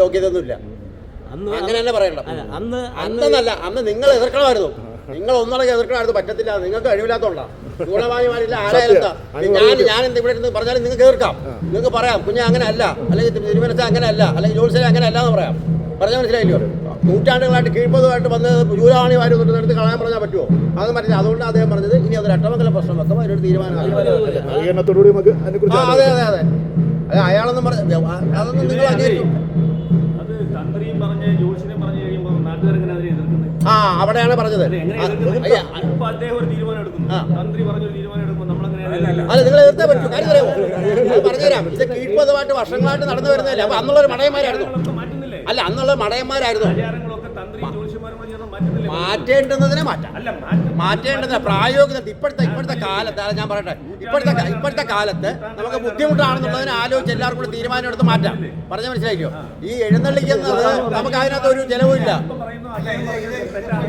യോഗ്യതയൊന്നുമില്ല. അന്ന് അങ്ങനെ തന്നെ പറയണ്ട അന്ന് അന്നല്ല അന്ന് നിങ്ങൾ എതിർക്കണമായിരുന്നു. നിങ്ങൾ ഒന്നുള്ള എതിർക്കണമായിരുന്നു പറ്റത്തില്ല നിങ്ങൾക്ക് കഴിവില്ലാത്തോണ്ടാണ് ഗുണവായുമാരില്ല ഞാൻ ഞാൻ എന്ത് ഇവിടെ ഇരുന്ന് പറഞ്ഞാലും നിങ്ങൾക്ക് എതിർക്കാം. നിങ്ങൾക്ക് പറയാം കുഞ്ഞ അങ്ങനെ അല്ല അല്ലെങ്കിൽ തിരുവനന്തപുരത്ത് അങ്ങനെ അല്ല അല്ലെങ്കിൽ ജോലിസിലെ അങ്ങനെ അല്ല എന്ന് പറയാം. പറഞ്ഞാൽ മനസ്സിലായില്ലോ? നൂറ്റാണ്ടുകളായിട്ട് കീഴ്പതുമായിട്ട് വന്ന് വാരി എടുത്ത് കളയാൻ പറഞ്ഞാൽ പറ്റുമോ? അത് പറ്റില്ല. അതുകൊണ്ട് അദ്ദേഹം പറഞ്ഞത് ഇനി അതൊരു അട്ടമംഗല പ്രശ്നം വെക്കുമ്പോൾ അതിനൊരു തീരുമാനം നവീകരണത്തോടുകൂടി നമുക്ക് അതിനെക്കുറിച്ച് ആ അതെ അതെ അതെ അത്. അയാളൊന്നും പറഞ്ഞു അതൊന്നും നിങ്ങൾ അംഗീകരിക്കും ആ അവിടെയാണ് പറഞ്ഞത്. അല്ല, നിങ്ങൾ എതിർത്തേ പറ്റൂ. കാര്യം പറയാമോ പറഞ്ഞുതരാം. ഇത് കീഴ്പതുമായിട്ട് വർഷങ്ങളായിട്ട് നടന്നു വരുന്നതല്ലേ. അപ്പൊ അന്നുള്ളൊരു മടയന്മാരായിരുന്നു. അല്ല അന്നുള്ള മടയന്മാരായിരുന്നു. മാറ്റേണ്ടുന്നതിനെ മാറ്റാം. അല്ല മാറ്റം മാറ്റേണ്ടതിന് പ്രായോഗികത ഇപ്പോഴത്തെ ഇപ്പോഴത്തെ കാലത്ത് ഞാൻ പറയട്ടെ. ഇപ്പോഴത്തെ ഇപ്പോഴത്തെ കാലത്ത് നമുക്ക് ബുദ്ധിമുട്ടാണെന്നുള്ളതിനെ ആലോചിച്ച് എല്ലാവർക്കും കൂടെ തീരുമാനം എടുത്ത് മാറ്റാം. പറഞ്ഞ മനസ്സിലായിക്കോ? ഈ എഴുന്നള്ളിക്കുന്നത് നമുക്ക് അതിനകത്ത് ഒരു തെറ്റാണ്.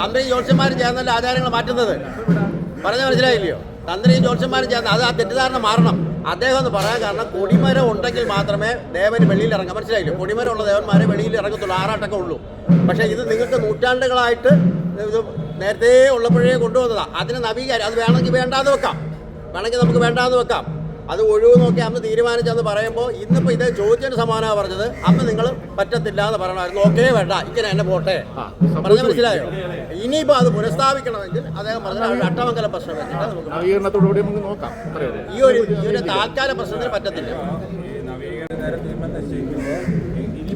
തന്ത്രി ജോത്സ്യന്മാരും ചേർന്നല്ല ആചാരങ്ങൾ മാറ്റുന്നത്? പറഞ്ഞ മനസ്സിലായില്ലയോ? തന്ത്രിയും ജോത്സ്യന്മാരും ചേർന്ന് അത് ആ തെറ്റിദ്ധാരണ മാറണം. അദ്ദേഹം എന്ന് പറയാൻ കാരണം കൊടിമരം ഉണ്ടെങ്കിൽ മാത്രമേ ദേവന് വെളിയിൽ ഇറങ്ങാൻ കൊടിമരം കൊടിമരമുള്ള ദേവന്മാരെ വെളിയിൽ ഇറങ്ങത്തുള്ളൂ ആറാട്ടൊക്കെ ഉള്ളൂ. പക്ഷേ ഇത് നിങ്ങൾക്ക് നൂറ്റാണ്ടുകളായിട്ട് ഇത് നേരത്തെ ഉള്ളപ്പോഴേ കൊണ്ടുവന്നതാണ് അതിന് നവീകാരം അത് വേണമെങ്കിൽ വേണ്ടാന്ന് വെക്കാം. വേണമെങ്കിൽ നമുക്ക് വേണ്ടാന്ന് വെക്കാം. അത് ഒഴിവ് നോക്കി അന്ന് തീരുമാനിച്ചെന്ന് പറയുമ്പോൾ ഇന്നിപ്പോൾ ഇത് ചോദിച്ചതിന് സമാനമാണ് പറഞ്ഞത്. അന്ന് നിങ്ങൾ പറ്റത്തില്ല എന്ന് പറയണമായിരുന്നു ഓക്കേ വേണ്ട. ഇങ്ങനെ എന്നെ പോട്ടെ. പറഞ്ഞ മനസ്സിലായോ? ഇനിയിപ്പോൾ അത് പുനഃസ്ഥാപിക്കണമെങ്കിൽ അദ്ദേഹം പറഞ്ഞ അട്ടമംഗല പ്രശ്നം വെച്ചിട്ട് നമുക്ക് നോക്കാം. ഈ ഒരു ഈ ഒരു താൽക്കാല പ്രശ്നത്തിന് പറ്റത്തില്ല. നവീകരണ നിശ്ചയിക്കുമ്പോൾ ഇനി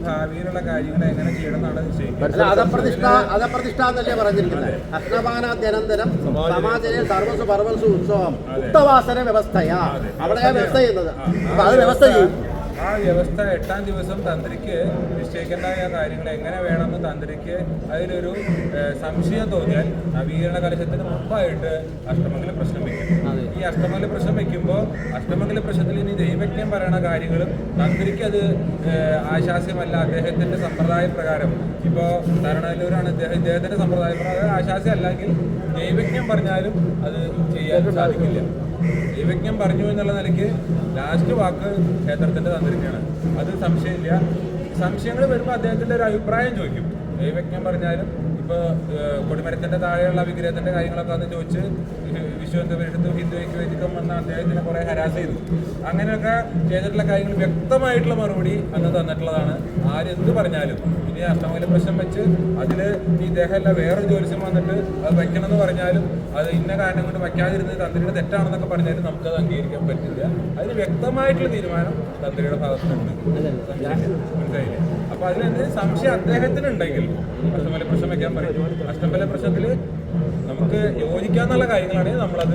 ഭാവിയിലുള്ള കാര്യങ്ങൾ എങ്ങനെ ചെയ്യണം പറഞ്ഞിരിക്കുന്നത്. സമാജനെ പർവസു ഉത്സവം ഉത്തവാസന വ്യവസ്ഥയാ. അവിടെ വ്യവസ്ഥ ചെയ്യുന്നത്. അപ്പൊ അത് വ്യവസ്ഥ ചെയ്യും. ആ വ്യവസ്ഥ എട്ടാം ദിവസം തന്ത്രിക്ക് നിശ്ചയിക്കേണ്ട കാര്യങ്ങൾ എങ്ങനെ വേണമെന്ന് തന്ത്രിക്ക് അതിലൊരു സംശയം തോന്നിയാൽ നവീകരണ കലശത്തിന് മുമ്പായിട്ട് അഷ്ടമംഗല പ്രശ്നം വെക്കും. ഈ അഷ്ടമംഗല പ്രശ്നം വയ്ക്കുമ്പോൾ അഷ്ടമംഗല പ്രശ്നത്തിൽ ഇനി ദൈവജ്ഞം പറയുന്ന കാര്യങ്ങളും തന്ത്രിക്ക് അത് ആശാസ്യമല്ല അദ്ദേഹത്തിന്റെ സമ്പ്രദായ പ്രകാരം ഇപ്പോൾ തരണല്ലൂരാണ് ഇദ്ദേഹം ഇദ്ദേഹത്തിന്റെ സമ്പ്രദായ പ്രകാരം ആശാസ്യം അല്ലെങ്കിൽ ദൈവജ്ഞം പറഞ്ഞാലും അത് ചെയ്യാൻ സാധിക്കില്ല. ദൈവജ്ഞം പറഞ്ഞു എന്നുള്ള നിലയ്ക്ക് ലാസ്റ്റ് വാക്ക് ക്ഷേത്രത്തിന്റെ തന്ത്രിക്കാണ്. അത് സംശയമില്ല. സംശയങ്ങൾ വരുമ്പോൾ അദ്ദേഹത്തിന്റെ ഒരു അഭിപ്രായം ചോദിക്കും. ദൈവജ്ഞം പറഞ്ഞാലും ഇപ്പോൾ കൊടിമരത്തിന്റെ താഴെയുള്ള വിഗ്രഹത്തിന്റെ കാര്യങ്ങളൊക്കെ അത് ചോദിച്ച് വിശ്വന്ത പരിഷത്തും ഹിന്ദു ഐക്യവേദിക്കും എന്ന അദ്ദേഹത്തിനെ കുറേ ഹരാസ് ചെയ്തു. അങ്ങനെയൊക്കെ ചെയ്തിട്ടുള്ള കാര്യങ്ങൾ വ്യക്തമായിട്ടുള്ള മറുപടി അന്ന് തന്നിട്ടുള്ളതാണ്. ആരെന്ത് പറഞ്ഞാലും ഇനി അഷ്ടമംഗല പ്രശ്നം വെച്ച് അതിൽ ഈ ഇദ്ദേഹമല്ല വേറൊരു ജോലിസ്യം വന്നിട്ട് അത് വയ്ക്കണമെന്ന് പറഞ്ഞാലും അത് ഇന്ന കാരണം കൊണ്ട് വയ്ക്കാതിരുന്നത് തന്ത്രിയുടെ തെറ്റാണെന്നൊക്കെ പറഞ്ഞാലും നമുക്കത് അംഗീകരിക്കാൻ പറ്റില്ല. അതിന് വ്യക്തമായിട്ടുള്ള തീരുമാനം തന്ത്രിയുടെ ഭാഗത്തുനിന്നുണ്ട്. മനസ്സിലായില്ലേ? അപ്പൊ അതിനെന്ത് സംശയം അദ്ദേഹത്തിന് ഉണ്ടെങ്കിൽ അഷ്ടമല പ്രശ്നം വെക്കാൻ പറയും. അഷ്ടമല പ്രശ്നത്തിൽ നമുക്ക് യോജിക്കാന്നുള്ള കാര്യങ്ങളാണെങ്കിൽ നമ്മളത്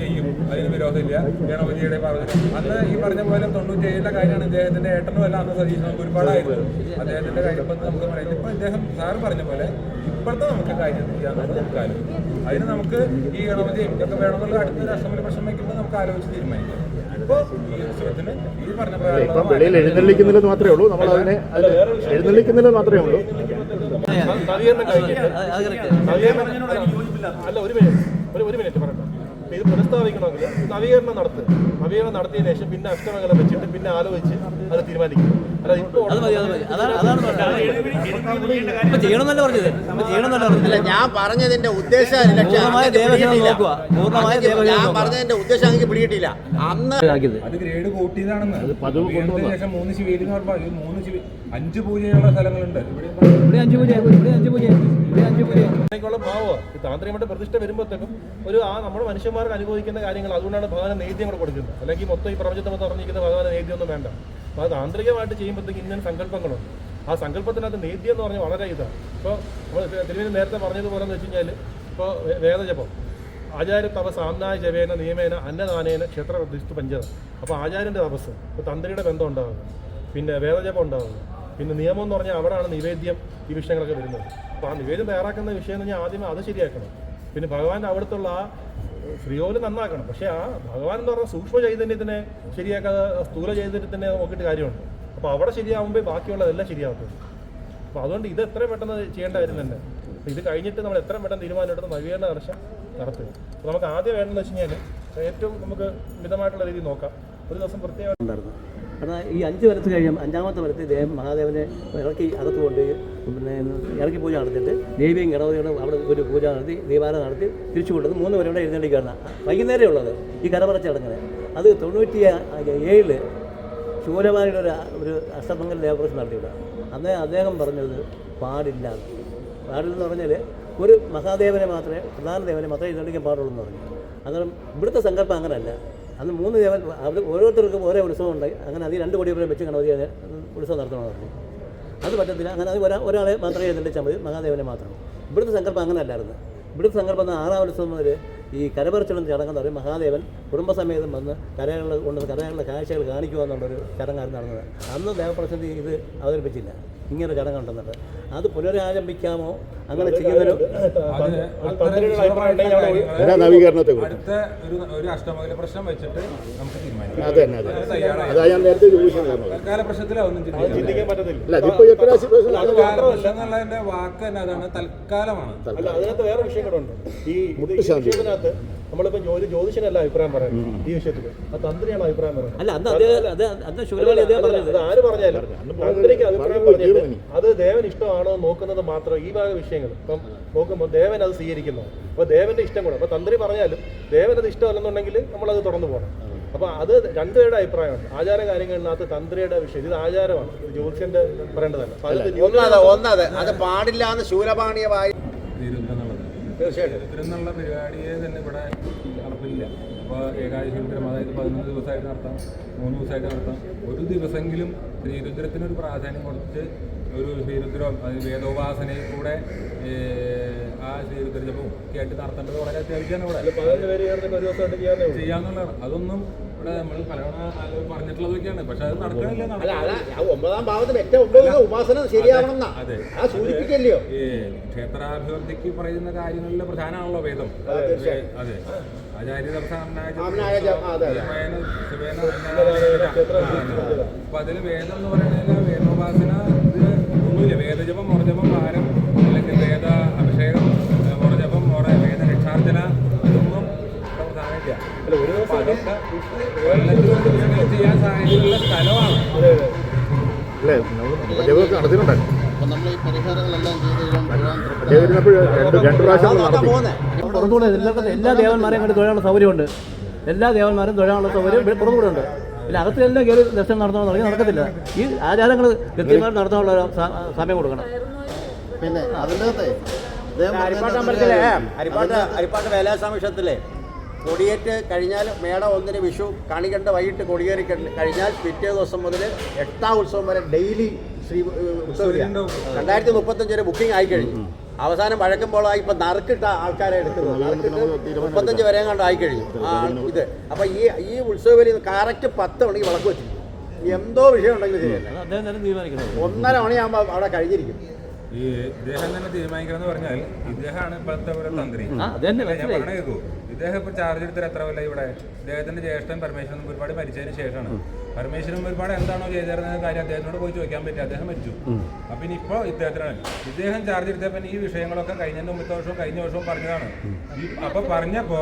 ചെയ്യും. അതിന് വിരോധമില്ല. ഗണപതിയുടെ പറഞ്ഞു അന്ന് ഈ പറഞ്ഞ പോലെ തൊണ്ണൂറ്റി ഏഴിലെ കാര്യമാണ് ഇദ്ദേഹത്തിന്റെ ഏട്ടനും അല്ല അന്ന് സതീഷ് നമുക്ക് ഒരുപാടായിരുന്നു. അദ്ദേഹത്തിന്റെ കാര്യം ഇപ്പം നമുക്ക് പറയാം ഇപ്പൊ അദ്ദേഹം സാറ് പറഞ്ഞ പോലെ ഇപ്പോഴത്തെ നമുക്ക് കാര്യം ചെയ്യാന്നുള്ളത് കാര്യം അതിന് നമുക്ക് ഈ ഗണപതി ഇതൊക്കെ വേണമെന്നുള്ള അടുത്തൊരു അഷ്ടമല പ്രശ്നം വയ്ക്കുമ്പോൾ നമുക്ക് ആലോചിച്ച് തീരുമാനിക്കാം. ഇപ്പം വെളിയിൽ എഴുന്നള്ളിക്കുന്നില്ലെന്ന് മാത്രമേ ഉള്ളൂ. നമ്മൾ അതിനെ എഴുന്നള്ളിക്കുന്നില്ല എഴുന്നള്ളിക്കുന്നില്ലെന്ന് മാത്രമേ ഉള്ളൂ. അല്ല ഒരു മിനിറ്റ് ഒരു മിനിറ്റ് പറയട്ടെ ഇത് പുനഃസ്ഥാപിക്കണമെങ്കിൽ നവീകരണം നടത്തുക നവീകരണം നടത്തിയതിനു ശേഷം പിന്നെ അഷ്ടമംഗലം വെച്ചിട്ട് പിന്നെ ആലോചിച്ച് അത് തീരുമാനിക്കും. അല്ല അത് മതി അതാണ് അതാണ് പറഞ്ഞത്. ഇപ്പൊ ചെയ്യണമെന്നല്ല പറഞ്ഞത്? ഇപ്പൊ ചെയ്യണമെന്നല്ല അല്ല പറഞ്ഞത്? ഞാൻ പറഞ്ഞതിന്റെ ഉദ്ദേശം ഞാൻ. പറഞ്ഞതിന്റെ ഉദ്ദേശം എനിക്ക് പിടികിട്ടില്ല അന്ന് അത് ഗ്രേഡ് കൂട്ടിയതാണെന്ന്. ശേഷം മൂന്ന് പറഞ്ഞാൽ മൂന്ന് ശിവ അഞ്ച് പൂജയുള്ള സ്ഥലങ്ങളുണ്ട്. ഇവിടെ ഇവിടെ അഞ്ചു പൂജ ഇവിടെ അഞ്ചു പൂജ ഇവിടെ അഞ്ചു പൂജ ുള്ള ഭാവമാണ് ഈ താന്ത്രികമായിട്ട് പ്രതിഷ്ഠ വരുമ്പോഴത്തേക്കും ഒരു ആ നമ്മൾ മനുഷ്യന്മാർക്ക് അനുഭവിക്കുന്ന കാര്യങ്ങൾ അതുകൊണ്ടാണ് ഭഗവാനെ നേദ്യം കൂടെ കൊടുക്കുന്നത്. അല്ലെങ്കിൽ മൊത്തം ഈ പ്രപഞ്ചത്തെ മൊത്തം പറഞ്ഞിരിക്കുന്ന ഭഗവാനെ നേദ്യം ഒന്നും വേണ്ട. അപ്പോൾ അത് താന്ത്രികമായിട്ട് ചെയ്യുമ്പോഴത്തേക്ക് ഇന്ന സങ്കല്പങ്ങളുണ്ട്. ആ സങ്കല്പത്തിനകത്ത് നീതി എന്ന് പറഞ്ഞാൽ വളരെ ഇതാണ്. ഇപ്പോൾ നമ്മൾ തിരുവനന്തപുരം നേരത്തെ പറഞ്ഞതുപോലെ എന്ന് വെച്ച് കഴിഞ്ഞാൽ ഇപ്പോൾ വേദജപം. ആചാര്യ തപസ് ആംനായ ജപേന നിയമേന അന്നദാനേന ക്ഷേത്ര പ്രതിഷ്ഠ പഞ്ചത അപ്പോൾ ആചാര്യന്റെ തപസ് ഇപ്പോൾ തന്ത്രിയുടെ ബന്ധം ഉണ്ടാകുന്നത് പിന്നെ വേദജപം ഉണ്ടാകുന്നത് പിന്നെ നിയമം എന്ന് പറഞ്ഞാൽ അവിടെയാണ് നിവേദ്യം ഈ വിഷയങ്ങളൊക്കെ വരുന്നത്. അപ്പോൾ ആ നിവേദ്യം തയ്യാറാക്കുന്ന വിഷയം എന്ന് പറഞ്ഞാൽ ആദ്യമേ അത് ശരിയാക്കണം. പിന്നെ ഭഗവാന്റെ അവിടുത്തുള്ള ആ സ്ത്രീയോൽ നന്നാക്കണം. പക്ഷേ ആ ഭഗവാൻ എന്ന് പറഞ്ഞ സൂക്ഷ്മ ചൈതന്യത്തിനെ ശരിയാക്കാതെ സ്ഥൂല ചൈതന്യത്തിനെ നോക്കിയിട്ട് കാര്യമുണ്ട്. അപ്പോൾ അവിടെ ശരിയാവുമ്പോൾ ബാക്കിയുള്ളതെല്ലാം ശരിയാവത്തുള്ളൂ അപ്പോൾ അതുകൊണ്ട് ഇത് എത്ര പെട്ടെന്ന് ചെയ്യേണ്ട കാര്യം തന്നെ ഇത് കഴിഞ്ഞിട്ട് നമ്മൾ എത്ര പെട്ടെന്ന് തീരുമാനം എടുത്ത് നവീകരണ കർഷം നടത്തുക അപ്പോൾ നമുക്ക് ആദ്യം വേണ്ടതെന്ന് വെച്ച് കഴിഞ്ഞാൽ ഏറ്റവും നമുക്ക് മിതമായിട്ടുള്ള രീതി നോക്കാം. ഒരു ദിവസം പ്രത്യേകം കാരണം ഈ അഞ്ച് വരത്ത് കഴിയും അഞ്ചാമത്തെ വരത്തിൽ ദേവൻ മഹാദേവനെ ഇറക്കി അകത്ത് കൊണ്ട് പിന്നെ ഇറക്കി പൂജ നടത്തിയിട്ട് ദേവിയും ഗണപതിയുടെ അവിടെ ഒരു പൂജ നടത്തി ദീപാരാധന നടത്തി തിരിച്ചു കൊണ്ടത് മൂന്ന് പേരുടെ എഴുന്നേണ്ടിക്കാണ് വൈകുന്നേരം ഉള്ളത് ഈ കരപറ ചടങ്ങിന് അത് തൊണ്ണൂറ്റി ഏഴിൽ ശൂലമാരുടെ ഒരു ഒരു അഷ്ടമംഗൽ ദേവപ്രശ്നം നടത്തിയില്ല അന്നേ അദ്ദേഹം പറഞ്ഞത് പാടില്ല. പാടില്ലെന്ന് പറഞ്ഞാൽ ഒരു മഹാദേവനെ മാത്രമേ പ്രധാന ദേവനെ മാത്രമേ എഴുന്നള്ളിക്കാൻ പാടുള്ളൂ എന്ന് പറഞ്ഞു. അന്നേരം ഇവിടുത്തെ സങ്കല്പം അങ്ങനെയല്ല അന്ന് മൂന്ന് ദേവൻ അവർ ഓരോരുത്തർക്കും ഓരോ ഉത്സവം ഉണ്ടായി. അങ്ങനെ അതിൽ രണ്ട് കോടി പേരെ വെച്ച് അതിനെ ഉത്സവം നടത്തണമെന്ന് പറഞ്ഞു. അത് പറ്റത്തില്ല. അങ്ങനെ അത് ഒരാ ഒരാളെ മാത്രമേ എഴുന്നള്ളിച്ചാൽ മതി മഹാദേവനെ മാത്രം. ഇവിടുത്തെ സങ്കല്പം അങ്ങനെ അല്ലായിരുന്നു ഇവിടുത്തെ സങ്കല്പം ആറാം ഉത്സവം മുതൽ ഈ കരപറിച്ചിടുന്ന ചടങ്ങെന്ന് പറയും മഹാദേവൻ കുടുംബസമേതം വന്ന് കരകളിൽ കൊണ്ട് കരകളിലെ കാഴ്ചകൾ കാണിക്കുക എന്നുള്ളൊരു ചടങ്ങായിരുന്നു നടന്നത്. അന്ന് ദേവപ്രസിദ്ധി ഇത് അവതരിപ്പിച്ചില്ല. ഇങ്ങനെ ചടങ്ങുണ്ടെന്നുണ്ട് അത് പുനരാരംഭിക്കാമോ? അങ്ങനെ ചെയ്യുന്നതിന് നവീകരണത്തെ അടുത്ത ഒരു ഒരു അഷ്ടമകല പ്രശ്നം വെച്ചിട്ട് നമുക്ക് തീരുമാനിക്കാം. അത് ഞാൻ നേരത്തെ തൽക്കാല ചിന്തിക്കാൻ പറ്റത്തില്ല. എന്നുള്ളതിന്റെ വാക്ക് തന്നെ അതാണ്. തൽക്കാലമാണ്. അല്ല അതിനകത്ത് വേറെ വിഷയം കൂടെ ഉണ്ട്. ഈ ഇത് ഈ മുട്ടുശാന്തി. വിഷയത്തിനകത്ത് നമ്മളിപ്പോ ജോലി ജ്യോതിഷനല്ല അഭിപ്രായം പറയുന്നത് ഈ വിഷയത്തിൽ ആ തന്ത്രിയാണ് അഭിപ്രായം പറയുന്നത്. അല്ല അന്ന് അദ്ദേഹം അത് അന്ന് ശൂലവാണി അദ്ദേഹം പറഞ്ഞത്. അത് ആര് പറഞ്ഞാലും തന്ത്രിക്ക് അഭിപ്രായം പറഞ്ഞിട്ട് അത് ദേവൻ ഇഷ്ടമാണോ എന്ന് നോക്കുന്നത് മാത്രം ഈ ഭാഗ വിഷയങ്ങൾ. ഇപ്പം നോക്കുമ്പോൾ ദേവൻ അത് സ്വീകരിക്കുന്നു. അപ്പോൾ ദേവന്റെ ഇഷ്ടം കൂടെ. അപ്പോൾ തന്ത്രി പറഞ്ഞാലും ദേവൻ അത് ഇഷ്ടമല്ലെന്നുണ്ടെങ്കിൽ അത് തുറന്നു പോകണം. അപ്പോൾ അത് രണ്ടുപേരുടെ അഭിപ്രായമാണ്. ആചാര കാര്യങ്ങളിനകത്ത് തന്ത്രിയുടെ വിഷയം. ഇത് ആചാരമാണ്. ഇത് ജ്യോത്സ്യന്റെ പറയേണ്ടതല്ല. ഒന്നത് ഒന്നത് അത് പാടില്ല എന്ന് ശൂലപാണീയമായി തീർച്ചയായിട്ടും. തിരുവനന്തപുരം പരിപാടിയെ തന്നെ ഇവിടെ നടപ്പില്ല അപ്പോൾ ഏകാദശിരുദ്രം അതായത് പതിനൊന്ന് ദിവസമായിട്ട് നടത്താം മൂന്ന് ദിവസമായിട്ട് നടത്താം. ഒരു ദിവസമെങ്കിലും ശ്രീരുദ്രത്തിനൊരു പ്രാധാന്യം കൊടുത്ത് ഒരു ശ്രീരുദ്രം അത് വേദോപാസനയും കൂടെ ആ ശ്രീരുദ്രജപവും ഒക്കെ ആയിട്ട് നടത്തേണ്ടത് വളരെ അത്യാവശ്യമാണ് ഇവിടെ. ചെയ്യാന്നുള്ളതാണ്. അതൊന്നും ഇവിടെ നമ്മൾ പലവണ പറഞ്ഞിട്ടുള്ളതൊക്കെയാണ്. പക്ഷെ അത് നടക്കണില്ല അല്ല ആ ഒമ്പതാം ഭാവത്തിൽ ഉപാസന ശരിയാവണം അതെ. ഈ ക്ഷേത്രാഭിവൃദ്ധിക്ക് പറയുന്ന കാര്യങ്ങളിൽ പ്രധാനമാണല്ലോ വേദം. അതെ. അപ്പൊ അതിൽ വേദം എന്ന് പറയുന്നത് വേദോപാസന ഒന്നുമില്ല. വേദജപം മുറജപം ഭാരം അല്ലെങ്കിൽ വേദ അഭിഷേകം മുറജപം മുറ വേദ രക്ഷാർച്ചന ഇതൊന്നും അപ്പൊ അതൊക്കെ ദിവസങ്ങളിൽ ചെയ്യാൻ സ്ഥലമാണ്. അല്ലേ പുറത്തുകൂടെ എല്ലാ ദേവന്മാരെയും കണ്ട് തൊഴാനുള്ള സൗകര്യമുണ്ട്. എല്ലാ ദേവന്മാരും തൊഴാനുള്ള സൗകര്യം പുറത്തുകൂടെ ഉണ്ട്. പിന്നെ അകത്തെല്ലാം കയറി ദർശനം നടത്തണം തുടങ്ങി നടക്കത്തില്ല. ഈ ആചാരങ്ങൾ കൃത്യമായിട്ട് നടത്താനുള്ള സമയം കൊടുക്കണം. പിന്നെ അതിന്റെ അകത്തെ ഹരിപ്പാട്ട് അമ്പലത്തിലെ. ഹരിപ്പാട്ട് ഹരിപ്പാട്ട് വേലാസമിഷത്തിലെ കൊടിയേറ്റ് കഴിഞ്ഞാൽ മേട ഒന്നിന് വിഷു കണി കണ്ട് വൈകിട്ട് കൊടിയേറി കഴിഞ്ഞാൽ പിറ്റേ ദിവസം മുതൽ എട്ടാം ഉത്സവം വരെ ഡെയിലി ശ്രീ ഉത്സവം രണ്ടായിരത്തി മുപ്പത്തഞ്ച് വരെ ബുക്കിംഗ് ആയി കഴിഞ്ഞു അവസാനം വഴക്കുമ്പോളായി ഇപ്പൊ നറുക്കിട്ട ആൾക്കാരെ എടുക്കുന്നത് നറുക്കിട്ട് മുപ്പത്തഞ്ച് വരെ കണ്ട് ആയി കഴിഞ്ഞു. ആ ഇത്. അപ്പൊ ഈ ഈ ഉത്സവത്തിൽ കറക്റ്റ് പത്ത് മണിക്ക് വിളക്ക് വെച്ചു എന്തോ വിഷയം ഉണ്ടെങ്കിലും ശരിയല്ല ഒന്നര മണിയാകുമ്പോൾ അവിടെ കഴിഞ്ഞിരിക്കും. ഈ ഇദ്ദേഹം തന്നെ തീരുമാനിക്കണം എന്ന് പറഞ്ഞാൽ ഇദ്ദേഹമാണ് ഇപ്പോഴത്തെ ഒരു തന്ത്രി. ഞാൻ പറഞ്ഞു കേൾക്കൂ. ഇദ്ദേഹം ഇപ്പൊ ചാർജ് എടുത്തിട്ട് എത്ര കൊല്ലം ഇവിടെ? ഇദ്ദേഹത്തിന്റെ ജ്യേഷ്ഠൻ പരമേശ്വരൻ ഒരുപാട് മരിച്ചതിന് ശേഷമാണ്. പരമേശ്വരൻ ഒരുപാട് എന്താണോ ചെയ്തിരുന്ന കാര്യം അദ്ദേഹത്തിനോട് പോയി ചോദിക്കാൻ പറ്റും. അദ്ദേഹം മരിച്ചു. അപ്പൊ ഇനി ഇപ്പൊ ഇദ്ദേഹത്തിനാണ്. ഇദ്ദേഹം ചാർജ് എടുത്തപ്പോൾ ഈ വിഷയങ്ങളൊക്കെ കഴിഞ്ഞ മുമ്പത്തെ വർഷവും കഴിഞ്ഞ വർഷവും പറഞ്ഞതാണ്. അപ്പോൾ അപ്പൊ പറഞ്ഞപ്പോ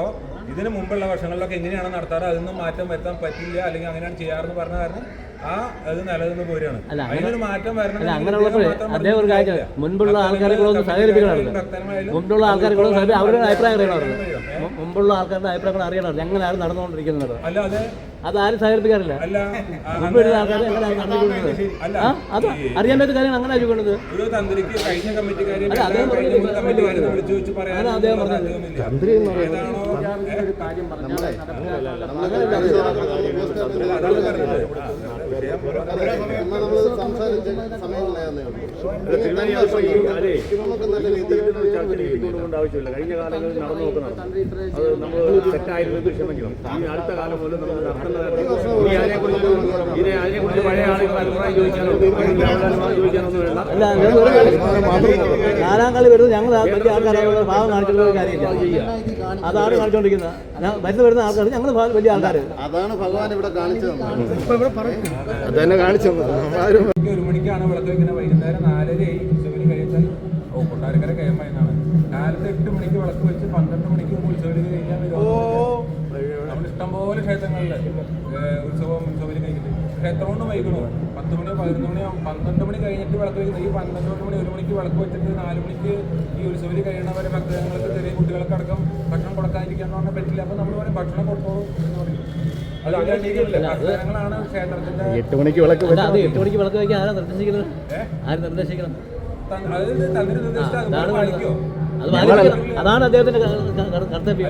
ഇതിന് മുമ്പുള്ള വർഷങ്ങളിലൊക്കെ എങ്ങനെയാണ് നടത്താറ്? അതൊന്നും മാറ്റം വരുത്താൻ പറ്റില്ല അല്ലെങ്കിൽ അങ്ങനെയാണ് ചെയ്യാറെന്ന് പറഞ്ഞ കാരണം അല്ല, അങ്ങനെ- അതിനൊരു മാറ്റം വരണം അല്ല അങ്ങനെയുള്ളപ്പോഴേ അദ്ദേഹം ഒരു കാര്യം മുൻപുള്ള ആൾക്കാരെ കൂടെ ഒന്ന് സഹകരിപ്പിക്കണമായിരുന്നു മുമ്പുള്ള ആൾക്കാരെ കൂടെ അവരുടെ അഭിപ്രായം അറിയണമായിരുന്നു മുമ്പുള്ള ആൾക്കാരുടെ അഭിപ്രായങ്ങൾ അറിയണമായിരുന്നു എങ്ങനെയാണ് നടന്നുകൊണ്ടിരിക്കുന്നത്? അതാരും സഹകരിപ്പിക്കാറില്ല. അല്ല ആ, മുമ്പ് വരുന്ന ആൾക്കാരെ എങ്ങനെയാണ് നടന്നുകൊണ്ടിരിക്കുന്നത് അല്ല ആ അത്. അറിയാൻ പറ്റുന്ന കാര്യങ്ങൾ അങ്ങനെ ആയിരിക്കുന്നത് ഒരു തന്ത്രിക്ക് കഴിഞ്ഞ കമ്മിറ്റിക്കാരെ അല്ല, അദ്ദേഹം പറഞ്ഞത് അതാണ് അദ്ദേഹം പറഞ്ഞത്. തന്ത്രി എന്ന് പറയുന്നത് നമുക്ക് ആവശ്യമില്ല കഴിഞ്ഞ കാലങ്ങളിൽ നടന്നു നോക്കുന്നതാണ് അത് നമ്മൾ തെറ്റായിരുന്നു ക്ഷമിക്കണം ഈ അടുത്ത കാലം അതിനെക്കുറിച്ച് ഇനി അതിനെക്കുറിച്ച് പഴയ ആളുകൾ അഭിപ്രായം ചോദിക്കാനോ ചോദിക്കാനൊന്നും വേണ്ട നാലാം കളി വരുന്നത് ഞങ്ങൾ ആ വലിയ ആൾക്കാരായുള്ള ഭാവം കാണിച്ചിട്ടുള്ള കാര്യമില്ല അതാണ് കാണിച്ചുകൊണ്ടിരിക്കുന്നത് വരുന്ന വരുന്ന ആൾക്കാർ ഞങ്ങൾ വലിയ ആൾക്കാർ അതാണ് ഭഗവാൻ ഇവിടെ കാണിച്ചത്. കാണിച്ചു ഒരു മണിക്കാണ് വിളക്ക് വെക്കുന്നത് വൈകുന്നേരം നാലരയായി കഴിച്ചാൽ ഓ കൊട്ടാരക്കര കെ എം എന്നാണ് കാലത്ത് എട്ട് മണിക്ക് വിളക്ക് വെച്ച് പന്ത്രണ്ട് മണിക്ക് ഉത്സവന് കഴിക്കാൻ വരും നമ്മൾ ഇഷ്ടംപോലെ ക്ഷേത്രങ്ങളിൽ ഉത്സവം കഴിക്കുന്നത് എത്ര കൊണ്ട് വൈകണോ? പത്ത് മണി പതിനൊന്ന് മണി പന്ത്രണ്ട് മണി കഴിഞ്ഞിട്ട് വിളക്ക് വയ്ക്കുന്നത് ഈ പന്ത്രണ്ട് മണി ഒരു മണിക്ക് വിളക്ക് വെച്ചിട്ട് നാല് മണിക്ക് ഈ ഉത്സവത്തിൽ കഴിയണവരെ ഭക്തജനങ്ങൾക്ക് ചെറിയ കുട്ടികൾക്ക് അടക്കം ഭക്ഷണം കൊടുക്കാതിരിക്കാന്ന് പറഞ്ഞാൽ പറ്റില്ല. അപ്പോൾ നമ്മൾ പറയും ഭക്ഷണം കൊടുത്തോളൂ എന്ന് പറയും. എട്ട് മണിക്ക് വിളക്ക് എട്ട് മണിക്ക് വിളക്ക് വയ്ക്കാൻ ആരാ നിർദ്ദേശിക്കുന്നത്? ആര് നിർദ്ദേശിക്കണം തന്ന- അതാണ് അത് പാലിക്കണം അതാണ് അദ്ദേഹത്തിന്റെ കർത്തവ്യം.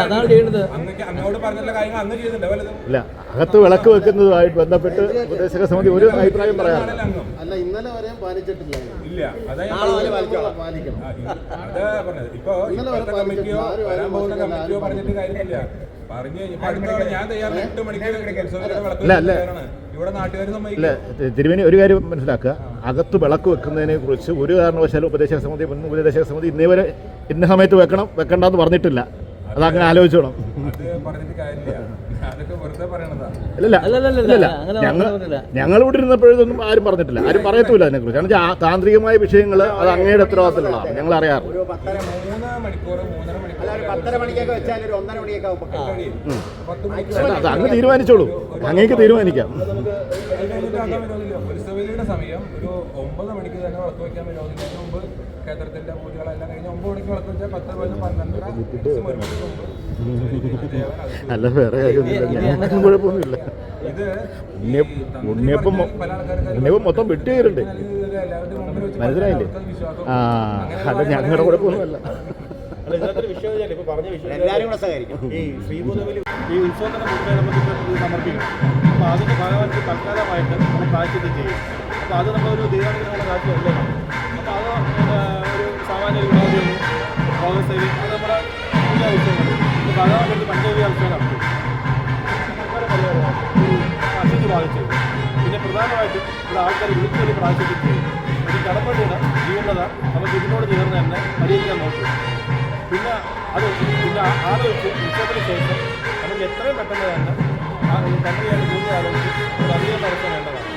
അതാണ് ചെയ്യുന്നത്. ഇല്ല അകത്ത് വിളക്ക് വെക്കുന്നതുമായിട്ട് ബന്ധപ്പെട്ട് ഉപദേശക സമിതി ഒരു അഭിപ്രായം പറയാം അല്ല ഇന്നലെ വരെയും പാലിച്ചിട്ടില്ല ഇല്ല ഇപ്പൊ ഇന്നലെ വരെ കമ്മിറ്റിയോ പാലിച്ചിട്ടില്ല. വരാൻ പോകുന്ന കമ്മിറ്റിയോ പറഞ്ഞിട്ട് കാര്യമില്ല. പറഞ്ഞു ഇപ്പൊ അടുത്ത ഞാൻ തയ്യാറാണ് എട്ട് മണിക്ക് ഉത്സവത്തിന്റെ വിളക്ക് ഇല്ല, തിരുമേനി ഒരു കാര്യം മനസ്സിലാക്കുക. അകത്ത് വിളക്ക് വെക്കുന്നതിനെ കുറിച്ച് ഒരു കാരണവശാലും ഉപദേശക സമിതി മുൻ ഉപദേശക സമിതി ഇന്നേ വരെ ഇന്ന സമയത്ത് വെക്കണം വെക്കണ്ടെന്ന് പറഞ്ഞിട്ടില്ല. അതങ്ങനെ ആലോചിച്ചോണം. അത് അങ്ങനെ ഞങ്ങൾ പറഞ്ഞിട്ടില്ല. ഞങ്ങൾ ഇവിടെ ഇരുന്നപ്പോഴൊന്നും ആരും പറഞ്ഞിട്ടില്ല. ആരും പറയത്തില്ല അതിനെ കുറിച്ച് കാരണം താന്ത്രികമായ വിഷയങ്ങൾ അത് അങ്ങയുടെ ഉത്തരവാദിത്തമുള്ളതാണ് ഞങ്ങൾ അറിയാറ് അത് അങ്ങ് തീരുമാനിച്ചോളൂ. അങ്ങേക്ക് തീരുമാനിക്കാം. സമയം ഒരു ഒമ്പത് മണിക്ക് തന്നെ വിളക്ക് വെക്കാൻ വിരോധമില്ല അതിന് മുമ്പ് ക്ഷേത്രത്തിന്റെ പൂജകളെല്ലാം കഴിഞ്ഞ് ഒമ്പത് മണിക്ക് വിളക്ക് വെച്ചാൽ പത്ത് പതിനൊന്ന് പന്ത്രണ്ടര ഒരു മണിക്ക് മുമ്പ്. ഉത്സവലിക്ക് ദേവൻ അകത്ത് അല്ല വേറെ കാര്യമൊന്നുമില്ല. കുഴപ്പമൊന്നുമില്ല. ഉണ്ണിയപ്പം ഉണ്ണിയപ്പം മൊത്തം വിട്ടു കയറുണ്ട് മനസ്സിലായില്ലേ? ആ അല്ല അത് ഞങ്ങളുടെ കുഴപ്പമൊന്നുമല്ല. എല്ലാവരും കൂടെ സഹകരിക്കും. ഈ ശ്രീഭൂതബലി ഈ ഉത്സവത്തിന് മുമ്പേ നമുക്ക് ഇത് സമർപ്പിക്കും. അപ്പോൾ അതിന് ഭാഗമായിട്ട് തൽക്കാലമായിട്ട് നമ്മൾ പ്രായശ്ചിത്തം ചെയ്യും. അപ്പോൾ അത് നമ്മളൊരു ദൈവാനുഗ്രഹമുള്ള കാര്യം അപ്പോൾ അത് ഒരു സാമാന്യ ഒരു വിനോദവും ഭോഗസേവി അത് നമ്മുടെ എല്ലാ ഉത്സവങ്ങളും. ഇപ്പോൾ ഭാഗമായിട്ട് പഞ്ചവി ഉത്സവം നടത്തും അശുദ്ധി ബാധിച്ചത് പിന്നെ പ്രധാനമായിട്ടും ഇവിടെ ആൾക്കാർ വിളിച്ചൊരു പ്രായശ്ചിത്തം ചെയ്യും. ഒരു കടപ്പള്ളിയുടെ ജീവനത നമുക്ക് ഇതിനോട് ചേർന്ന് തന്നെ പരിഹരിക്കാൻ നോക്കും. പിന്നെ അത് പിന്നെ ആ ആറ് ഉച്ചത്തിന് ശേഷം നമുക്ക് എത്രയും പെട്ടെന്ന് തന്നെ ആ കണ്ണിയാണ് കൂടുതൽ ആലോചിച്ച് ഒരു അധികം തടസ്സം വേണ്ടതാണ്.